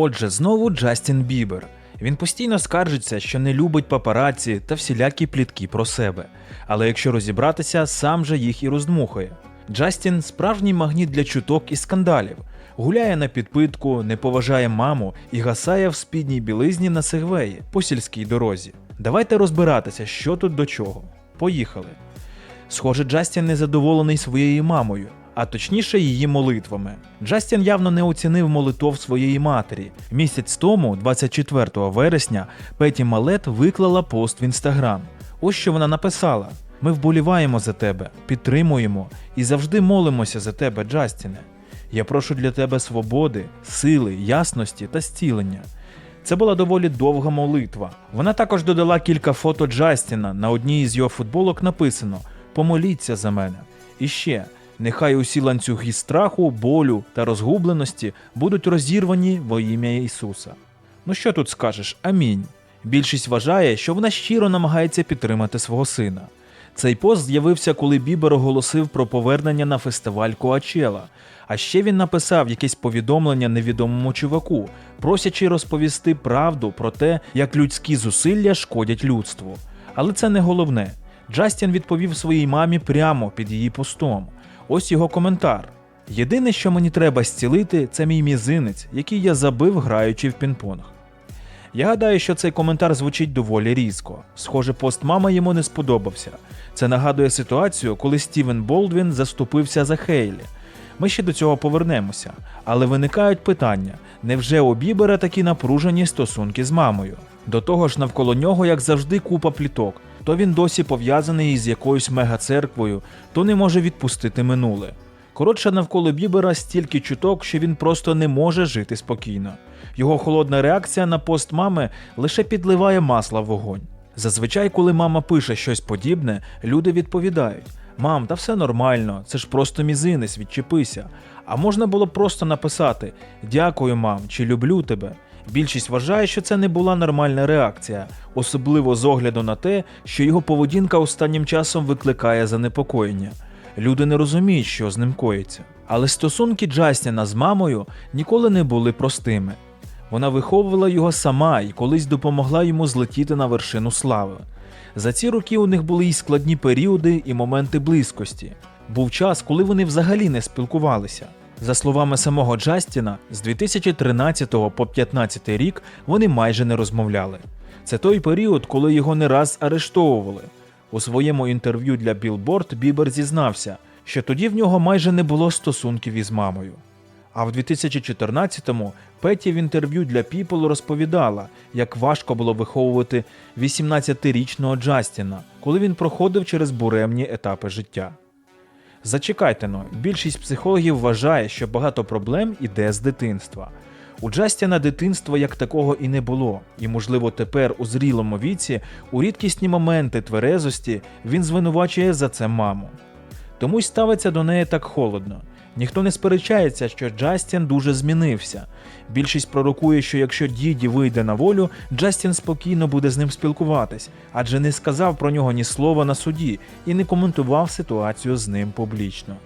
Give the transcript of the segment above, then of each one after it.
Отже, знову Джастін Бібер. Він постійно скаржиться, що не любить папараці та всілякі плітки про себе. Але якщо розібратися, сам же їх і роздмухує. Джастін справжній магніт для чуток і скандалів. Гуляє на підпитку, не поважає маму і гасає в спідній білизні на сегвеї по сільській дорозі. Давайте розбиратися, що тут до чого. Поїхали. Схоже, Джастін незадоволений своєю мамою, а точніше її молитвами. Джастін явно не оцінив молитов своєї матері. Місяць тому, 24 вересня, Петі Малет виклала пост в інстаграм. Ось що вона написала: Ми вболіваємо за тебе, підтримуємо і завжди молимося за тебе, Джастіне. Я прошу для тебе свободи, сили, ясності та зцілення. Це була доволі довга молитва. Вона також додала кілька фото Джастіна. На одній із його футболок написано Помоліться за мене. І ще нехай усі ланцюги страху, болю та розгубленості будуть розірвані во ім'я Ісуса. Ну що тут скажеш? Амінь. Більшість вважає, що вона щиро намагається підтримати свого сина. Цей пост з'явився, коли Бібер оголосив про повернення на фестиваль Коачела. А ще він написав якесь повідомлення невідомому чуваку, просячи розповісти правду про те, як людські зусилля шкодять людству. Але це не головне. Джастін відповів своїй мамі прямо під її постом. Ось його коментар. Єдине, що мені треба зцілити, це мій мізинець, який я забив, граючи в пінг-понг. Я гадаю, що цей коментар звучить доволі різко. Схоже, пост мама йому не сподобався. Це нагадує ситуацію, коли Стівен Болдвін заступився за Хейлі. Ми ще до цього повернемося, але виникають питання: невже у Бібера такі напружені стосунки з мамою? До того ж, навколо нього, як завжди, купа пліток. То він досі пов'язаний із якоюсь мегацерквою, то не може відпустити минуле. Коротше, навколо Бібера стільки чуток, що він просто не може жити спокійно. Його холодна реакція на пост мами лише підливає масла в вогонь. Зазвичай, коли мама пише щось подібне, люди відповідають: Мам, та все нормально, це ж просто мізинець, відчепися. А можна було просто написати Дякую, мам, чи люблю тебе. Більшість вважає, що це не була нормальна реакція, особливо з огляду на те, що його поведінка останнім часом викликає занепокоєння. Люди не розуміють, що з ним коїться. Але стосунки Джастіна з мамою ніколи не були простими. Вона виховувала його сама і колись допомогла йому злетіти на вершину слави. За ці роки у них були і складні періоди, і моменти близькості. Був час, коли вони взагалі не спілкувалися. За словами самого Джастіна, з 2013 по 2015 рік вони майже не розмовляли. Це той період, коли його не раз арештовували. У своєму інтерв'ю для Billboard Бібер зізнався, що тоді в нього майже не було стосунків із мамою. А в 2014-му Петі в інтерв'ю для People розповідала, як важко було виховувати 18-річного Джастіна, коли він проходив через буремні етапи життя. Зачекайте но, більшість психологів вважає, що багато проблем іде з дитинства. У Джастіна дитинства як такого і не було, і, можливо, тепер у зрілому віці, у рідкісні моменти тверезості він звинувачує за це маму. Тому й ставиться до неї так холодно. Ніхто не сперечається, що Джастін дуже змінився. Більшість пророкує, що якщо діді вийде на волю, Джастін спокійно буде з ним спілкуватись, адже не сказав про нього ні слова на суді і не коментував ситуацію з ним публічно.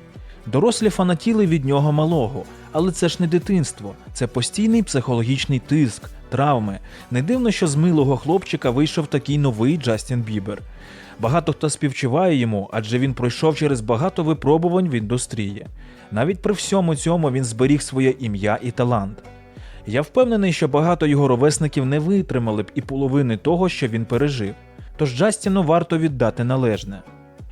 Дорослі фанатіли від нього малого, але це ж не дитинство, це постійний психологічний тиск, травми. Не дивно, що з милого хлопчика вийшов такий новий Джастін Бібер. Багато хто співчуває йому, адже він пройшов через багато випробувань в індустрії. Навіть при всьому цьому він зберіг своє ім'я і талант. Я впевнений, що багато його ровесників не витримали б і половини того, що він пережив. Тож Джастіну варто віддати належне.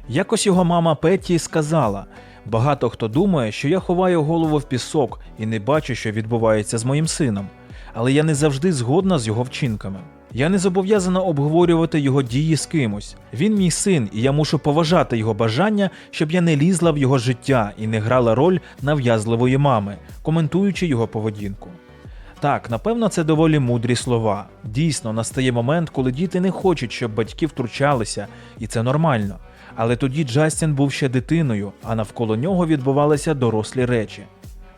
Якось його мама Петті сказала: багато хто думає, що я ховаю голову в пісок і не бачу, що відбувається з моїм сином, але я не завжди згодна з його вчинками. Я не зобов'язана обговорювати його дії з кимось. Він мій син, і я мушу поважати його бажання, щоб я не лізла в його життя і не грала роль нав'язливої мами, коментуючи його поведінку. Так, напевно, це доволі мудрі слова. Дійсно, настає момент, коли діти не хочуть, щоб батьки втручалися, і це нормально. Але тоді Джастін був ще дитиною, а навколо нього відбувалися дорослі речі.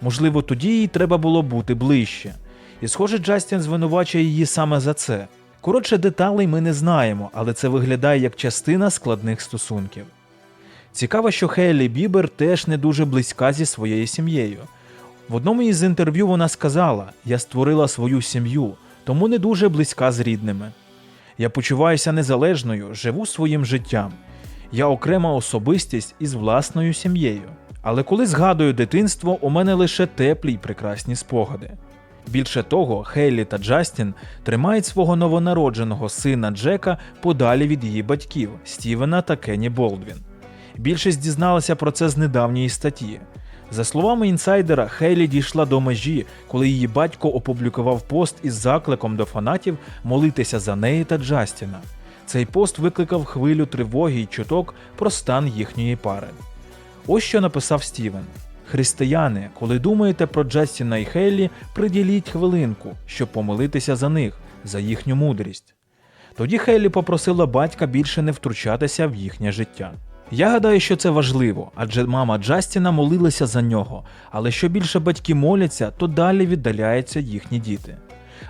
Можливо, тоді їй треба було бути ближче. І, схоже, Джастін звинувачує її саме за це. Коротше, деталей ми не знаємо, але це виглядає як частина складних стосунків. Цікаво, що Хейлі Бібер теж не дуже близька зі своєю сім'єю. В одному із інтерв'ю вона сказала: Я створила свою сім'ю, тому не дуже близька з рідними. Я почуваюся незалежною, живу своїм життям. Я окрема особистість із власною сім'єю. Але коли згадую дитинство, у мене лише теплі й прекрасні спогади. Більше того, Хейлі та Джастін тримають свого новонародженого сина Джека подалі від її батьків Стівена та Кенні Болдвін. Більшість дізналася про це з недавньої статті. За словами інсайдера, Хейлі дійшла до межі, коли її батько опублікував пост із закликом до фанатів молитися за неї та Джастіна. Цей пост викликав хвилю тривоги й чуток про стан їхньої пари. Ось що написав Стівен. Християни, коли думаєте про Джастіна і Хейлі, приділіть хвилинку, щоб помолитися за них, за їхню мудрість. Тоді Хейлі попросила батька більше не втручатися в їхнє життя. Я гадаю, що це важливо, адже мама Джастіна молилася за нього, але що більше батьки моляться, то далі віддаляються їхні діти.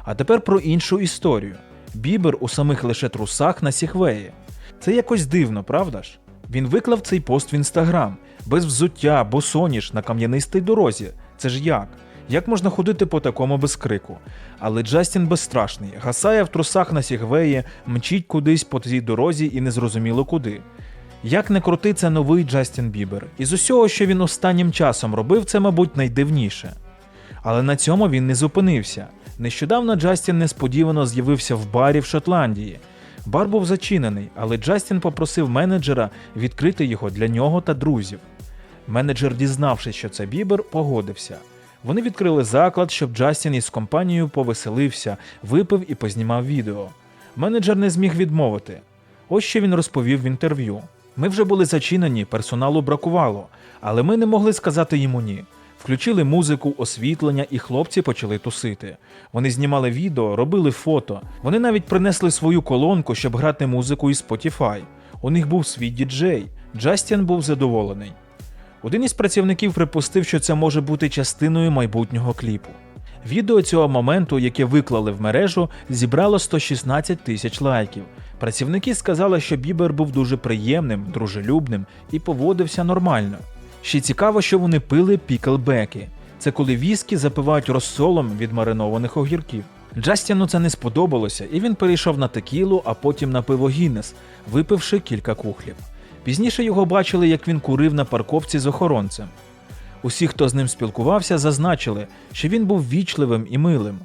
А тепер про іншу історію. Бібер у самих лише трусах на сігвеї. Це якось дивно, правда ж? Він виклав цей пост в інстаграм, без взуття, босоніж на кам'янистій дорозі. Це ж як? Як можна ходити по такому без крику? Але Джастін безстрашний, гасає в трусах на сігвеї, мчить кудись по цій дорозі і незрозуміло куди. Як не крути, це новий Джастін Бібер. Із усього, що він останнім часом робив, це, мабуть, найдивніше. Але на цьому він не зупинився. Нещодавно Джастін несподівано з'явився в барі в Шотландії. Бар був зачинений, але Джастін попросив менеджера відкрити його для нього та друзів. Менеджер, дізнавшись, що це Бібер, погодився. Вони відкрили заклад, щоб Джастін із компанією повеселився, випив і познімав відео. Менеджер не зміг відмовити. Ось що він розповів в інтерв'ю. Ми вже були зачинені, персоналу бракувало, але ми не могли сказати йому ні. Включили музику, освітлення, і хлопці почали тусити. Вони знімали відео, робили фото. Вони навіть принесли свою колонку, щоб грати музику із Spotify. У них був свій діджей. Джастін був задоволений. Один із працівників припустив, що це може бути частиною майбутнього кліпу. Відео цього моменту, яке виклали в мережу, зібрало 116 тисяч лайків. Працівники сказали, що Бібер був дуже приємним, дружелюбним і поводився нормально. Ще цікаво, що вони пили піклбеки. Це коли віскі запивають розсолом від маринованих огірків. Джастіну це не сподобалося, і він перейшов на текілу, а потім на пиво Гіннес, випивши кілька кухлів. Пізніше його бачили, як він курив на парковці з охоронцем. Усі, хто з ним спілкувався, зазначили, що він був вічливим і милим.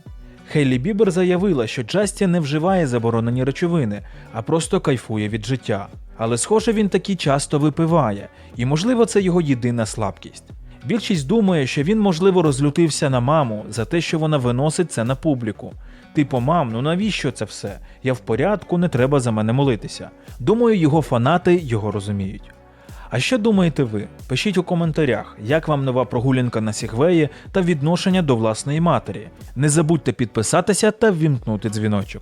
Хейлі Бібер заявила, що Джастін не вживає заборонені речовини, а просто кайфує від життя. Але, схоже, він таки часто випиває, і, можливо, це його єдина слабкість. Більшість думає, що він, можливо, розлютився на маму за те, що вона виносить це на публіку. Типу, мам, ну навіщо це все? Я в порядку, не треба за мене молитися. Думаю, його фанати його розуміють. А що думаєте ви? Пишіть у коментарях, як вам нова прогулянка на Сігвеї та відношення до власної матері. Не забудьте підписатися та ввімкнути дзвіночок.